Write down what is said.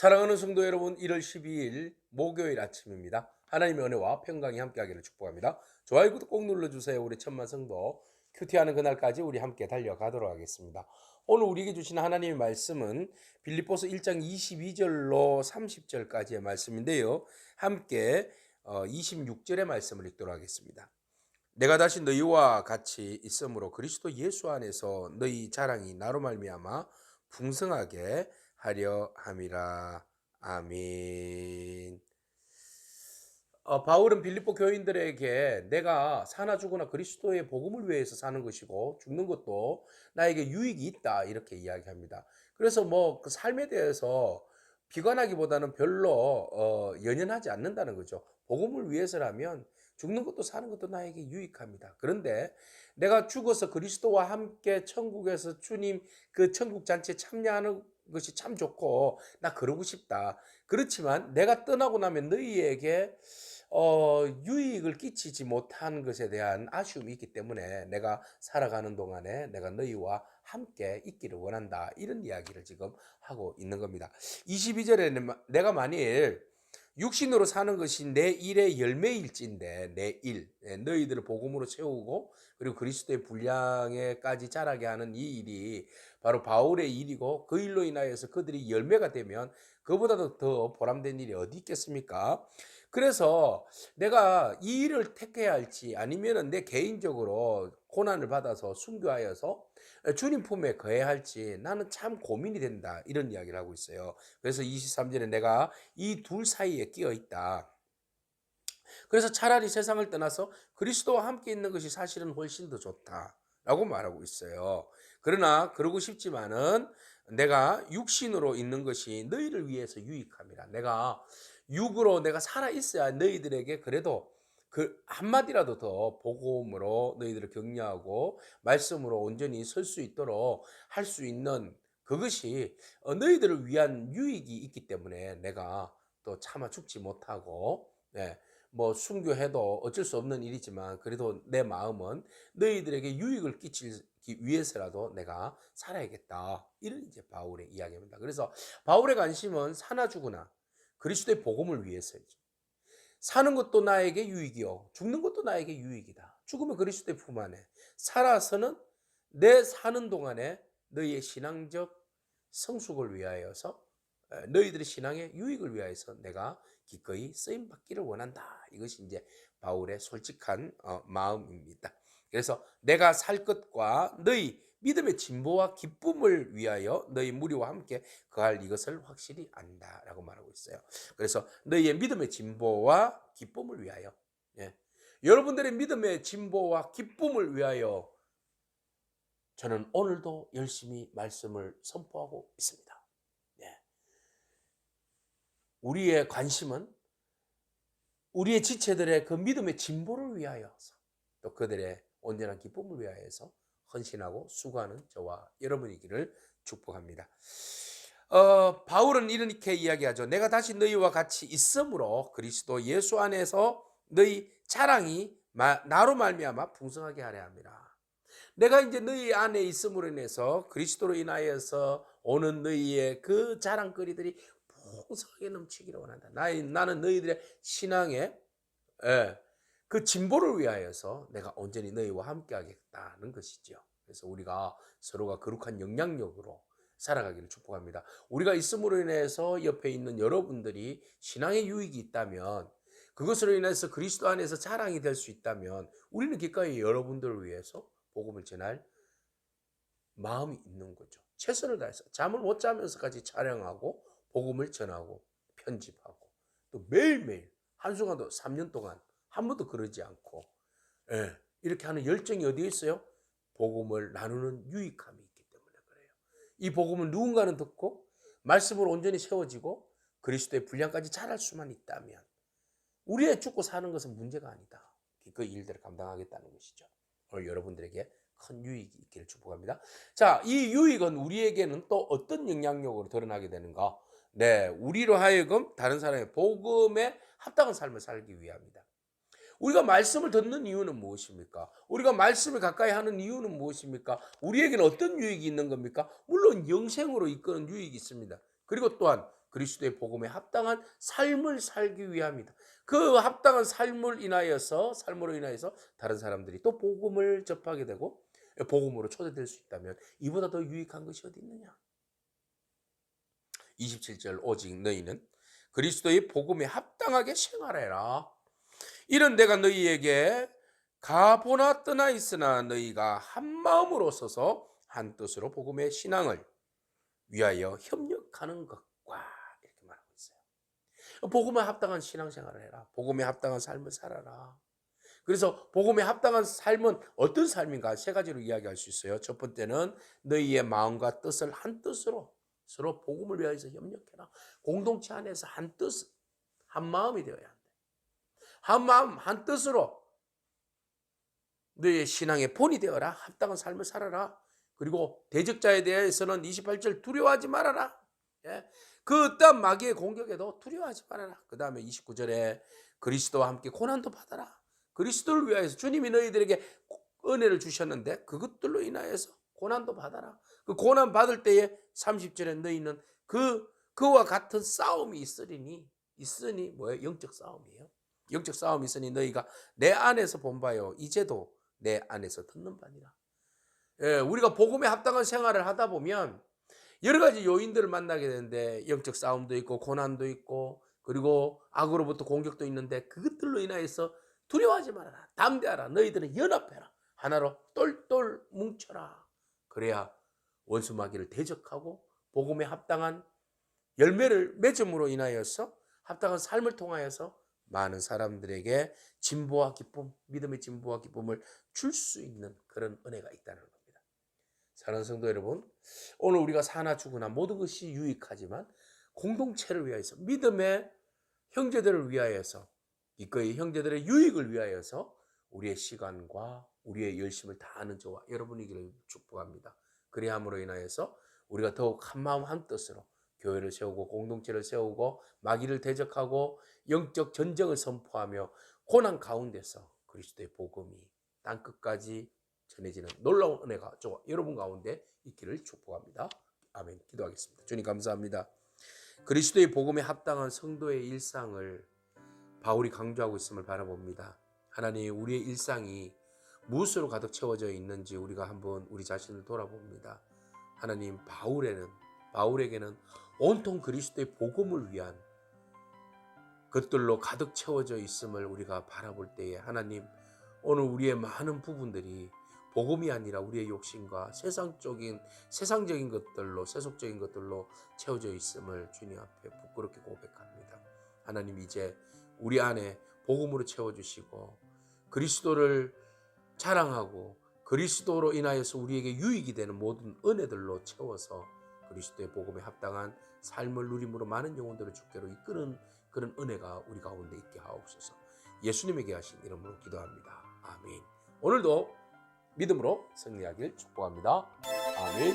사랑하는 성도 여러분, 1월 12일 목요일 아침입니다. 하나님의 은혜와 평강이 함께하기를 축복합니다. 좋아요, 구독 꼭 눌러주세요. 우리 천만 성도 큐티하는 그날까지 우리 함께 달려가도록 하겠습니다. 오늘 우리에게 주신 하나님의 말씀은 빌립보서 1장 22절로 30절까지의 말씀인데요. 함께 26절의 말씀을 읽도록 하겠습니다. 내가 다시 너희와 같이 있으므로 그리스도 예수 안에서 너희 자랑이 나로 말미암아 풍성하게 하려 함이라. 아멘. 어, 바울은 빌립보 교인들에게 내가 사나 죽으나 그리스도의 복음을 위해서 사는 것이고 죽는 것도 나에게 유익이 있다 이렇게 이야기합니다. 그래서 뭐 그 삶에 대해서 비관하기보다는 별로 어, 연연하지 않는다는 거죠. 복음을 위해서라면 죽는 것도 사는 것도 나에게 유익합니다. 그런데 내가 죽어서 그리스도와 함께 천국에서 주님 그 천국 잔치에 참여하는 것이 참 좋고 나 그러고 싶다. 그렇지만 내가 떠나고 나면 너희에게 어, 유익을 끼치지 못한 것에 대한 아쉬움이 있기 때문에 내가 살아가는 동안에 내가 너희와 함께 있기를 원한다. 이런 이야기를 지금 하고 있는 겁니다. 22절에는 내가 만일 육신으로 사는 것이 내 일의 열매일진데 내 일, 예, 너희들을 복음으로 채우고 그리고 그리스도의 분량에까지 자라게 하는 이 일이 바로 바울의 일이고 그 일로 인하여서 그들이 열매가 되면 그보다도 더 보람된 일이 어디 있겠습니까? 그래서 내가 이 일을 택해야 할지 아니면은 내 개인적으로 고난을 받아서 순교하여서 주님 품에 거해야 할지 나는 참 고민이 된다. 이런 이야기를 하고 있어요. 그래서 23절에 내가 이 둘 사이에 끼어 있다. 그래서 차라리 세상을 떠나서 그리스도와 함께 있는 것이 사실은 훨씬 더 좋다 라고 말하고 있어요. 그러나 그러고 싶지만은 내가 육신으로 있는 것이 너희를 위해서 유익함이라. 내가 육으로 내가 살아 있어야 너희들에게 그래도 그 한마디라도 더 복음으로 너희들을 격려하고 말씀으로 온전히 설 수 있도록 할 수 있는 그것이 어, 너희들을 위한 유익이 있기 때문에 내가 또 차마 죽지 못하고 네, 뭐 순교해도 어쩔 수 없는 일이지만 그래도 내 마음은 너희들에게 유익을 끼치기 위해서라도 내가 살아야겠다. 이런 이제 바울의 이야기입니다. 그래서 바울의 관심은 사나 죽으나 그리스도의 복음을 위해서이죠. 사는 것도 나에게 유익이요. 죽는 것도 나에게 유익이다. 죽으면 그리스도의 품 안에. 살아서는 내 사는 동안에 너희의 신앙적 성숙을 위하여서 너희들의 신앙의 유익을 위하여서 내가 기꺼이 쓰임 받기를 원한다. 이것이 이제 바울의 솔직한 어, 마음입니다. 그래서 내가 살 것과 너희 믿음의 진보와 기쁨을 위하여 너희 무리와 함께 거할 이것을 확실히 안다라고 말하고 있어요. 그래서 너희의 믿음의 진보와 기쁨을 위하여 예. 여러분들의 믿음의 진보와 기쁨을 위하여 저는 오늘도 열심히 말씀을 선포하고 있습니다. 예. 우리의 관심은 우리의 지체들의 그 믿음의 진보를 위하여서 또 그들의 온전한 기쁨을 위하여서 헌신하고 수고하는 저와 여러분이기를 축복합니다. 어, 바울은 이렇게 이야기하죠. 내가 다시 너희와 같이 있으므로 그리스도 예수 안에서 너희 자랑이 나로 말미암아 풍성하게 하려 합니다. 내가 이제 너희 안에 있음으로 인해서 그리스도로 인하여서 오는 너희의 그 자랑거리들이 풍성하게 넘치기를 원한다. 나는 너희들의 신앙에 예, 그 진보를 위하여서 내가 온전히 너희와 함께 하겠다는 것이죠. 그래서 우리가 서로가 거룩한 영향력으로 살아가기를 축복합니다. 우리가 있음으로 인해서 옆에 있는 여러분들이 신앙의 유익이 있다면 그것으로 인해서 그리스도 안에서 자랑이 될 수 있다면 우리는 기꺼이 여러분들을 위해서 복음을 전할 마음이 있는 거죠. 최선을 다해서 잠을 못 자면서까지 촬영하고 복음을 전하고 편집하고 또 매일매일 한순간도 3년 동안 한 번도 그러지 않고 예, 이렇게 하는 열정이 어디에 있어요? 복음을 나누는 유익함이 있기 때문에 그래요. 이 복음을 누군가는 듣고 말씀으로 온전히 세워지고 그리스도의 분량까지 잘할 수만 있다면 우리의 죽고 사는 것은 문제가 아니다. 그 일들을 감당하겠다는 것이죠. 오늘 여러분들에게 큰 유익이 있기를 축복합니다. 자, 이 유익은 우리에게는 또 어떤 영향력으로 드러나게 되는가? 네, 우리로 하여금 다른 사람의 복음에 합당한 삶을 살기 위함이다. 우리가 말씀을 듣는 이유는 무엇입니까? 우리가 말씀을 가까이 하는 이유는 무엇입니까? 우리에게는 어떤 유익이 있는 겁니까? 물론 영생으로 이끄는 유익이 있습니다. 그리고 또한 그리스도의 복음에 합당한 삶을 살기 위함이다. 그 합당한 삶을 인하여서 삶으로 인하여서 다른 사람들이 또 복음을 접하게 되고 복음으로 초대될 수 있다면 이보다 더 유익한 것이 어디 있느냐? 27절 오직 너희는 그리스도의 복음에 합당하게 생활해라. 이런 내가 너희에게 가보나 떠나 있으나 너희가 한 마음으로 서서 한 뜻으로 복음의 신앙을 위하여 협력하는 것과 이렇게 말하고 있어요. 복음에 합당한 신앙생활을 해라. 복음에 합당한 삶을 살아라. 그래서 복음에 합당한 삶은 어떤 삶인가 세 가지로 이야기할 수 있어요. 첫 번째는 너희의 마음과 뜻을 한 뜻으로 서로 복음을 위하여서 협력해라. 공동체 안에서 한 뜻, 한 마음이 되어야 한다. 한 마음, 한 뜻으로 너희의 신앙의 본이 되어라. 합당한 삶을 살아라. 그리고 대적자에 대해서는 28절 두려워하지 말아라. 예? 그 어떠한 마귀의 공격에도 두려워하지 말아라. 그 다음에 29절에 그리스도와 함께 고난도 받아라. 그리스도를 위하여서 주님이 너희들에게 은혜를 주셨는데 그것들로 인하여서 고난도 받아라. 그 고난 받을 때에 30절에 너희는 그 그와 같은 싸움이 있으리니 있으니 뭐예요? 영적 싸움이에요. 영적 싸움이 있으니 너희가 내 안에서 본 바요. 이제도 내 안에서 듣는 바니라. 예, 우리가 복음에 합당한 생활을 하다 보면 여러 가지 요인들을 만나게 되는데 영적 싸움도 있고 고난도 있고 그리고 악으로부터 공격도 있는데 그것들로 인하여서 두려워하지 말아라. 담대하라. 너희들은 연합해라. 하나로 똘똘 뭉쳐라. 그래야 원수 마귀를 대적하고 복음에 합당한 열매를 맺음으로 인하여서 합당한 삶을 통하여서 많은 사람들에게 진보와 기쁨, 믿음의 진보와 기쁨을 줄 수 있는 그런 은혜가 있다는 겁니다. 사랑하는 성도 여러분, 오늘 우리가 사나 죽으나 모든 것이 유익하지만 공동체를 위하여서 믿음의 형제들을 위하여서 이거의 형제들의 유익을 위하여서 우리의 시간과 우리의 열심을 다하는 저와 여러분이기를 축복합니다. 그리함으로 인하여서 우리가 더욱 한 마음 한 뜻으로 교회를 세우고 공동체를 세우고 마귀를 대적하고 영적 전쟁을 선포하며 고난 가운데서 그리스도의 복음이 땅 끝까지 전해지는 놀라운 은혜가 여러분 가운데 있기를 축복합니다. 아멘. 기도하겠습니다. 주님 감사합니다. 그리스도의 복음에 합당한 성도의 일상을 바울이 강조하고 있음을 바라봅니다. 하나님, 우리의 일상이 무엇으로 가득 채워져 있는지 우리가 한번 우리 자신을 돌아봅니다. 하나님, 바울에는 바울에게는 온통 그리스도의 복음을 위한 것들로 가득 채워져 있음을 우리가 바라볼 때에 하나님 오늘 우리의 많은 부분들이 복음이 아니라 우리의 욕심과 세상적인 세상적인 것들로 세속적인 것들로 채워져 있음을 주님 앞에 부끄럽게 고백합니다. 하나님 이제 우리 안에 복음으로 채워 주시고 그리스도를 자랑하고 그리스도로 인하여서 우리에게 유익이 되는 모든 은혜들로 채워서 그리스도의 복음에 합당한 삶을 누림으로 많은 영혼들을 주께로 이끄는 그런 은혜가 우리 가운데 있게 하옵소서. 예수님에게 하신 이름으로 기도합니다. 아멘. 오늘도 믿음으로 승리하길 축복합니다. 아멘.